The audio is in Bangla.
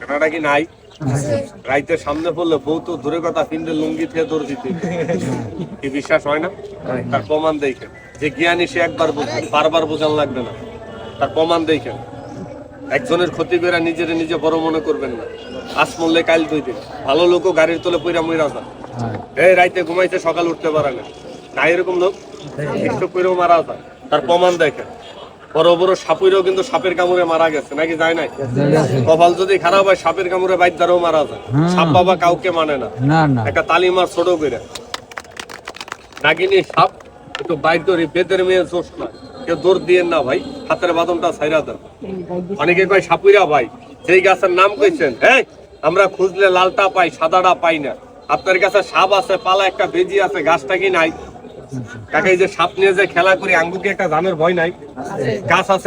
কানাডা কি নাই? রাইতে সামনে পড়লে বউ তো দূরে কথা লুঙ্গি থেকে দৌড় দিতে কি বিশ্বাস হয় না? তার প্রমাণ দেখেন যে জ্ঞানী সে একবার বুঝবে বারবার বোঝান লাগবে না। তার প্রমাণ দেখেন একজনের ক্ষতি করে নিজের নিজে বড় মনে করবেন না। আজ মরলে কাল দুই দিন। ভালো লোকও গাড়ির তলে পইরা মইরা যান এই রাইতে ঘুমাইতে সকাল উঠতে পারে না। না এরকম লোক? একটু কইরেও মারা যায়। তার প্রমাণ দেখেন বড় বড় সাপুরেও কিন্তু সাপের কামড়ে মারা গেছে নাকি যায় নাই? কপাল যদি খারাপ হয় সাপের কামড়ে মারা যায়। সাপ বাবা কাউকে মানে না। একটা তালিমার ছোট করে। নাগিনী সাপ একটু বেদের মেয়ে না কেউ দৌড় দিয়েন না ভাই হাতের বাদনটা ছাইরা দেন অনেকে কয় সাপুরা ভাই যেই গাছের নাম কইছেন হ্যাঁ আমরা খুঁজলে লালটা পাই সাদাটা পাই না। আপনার কাছে সাপ আছে পালা একটা বেজি আছে গাছটা কি নাই? কাকে, এই যে সাপ নিয়ে যে খেলা করি আঙ্গুকে একটা জানের ভয় নাই। গাছ আছে।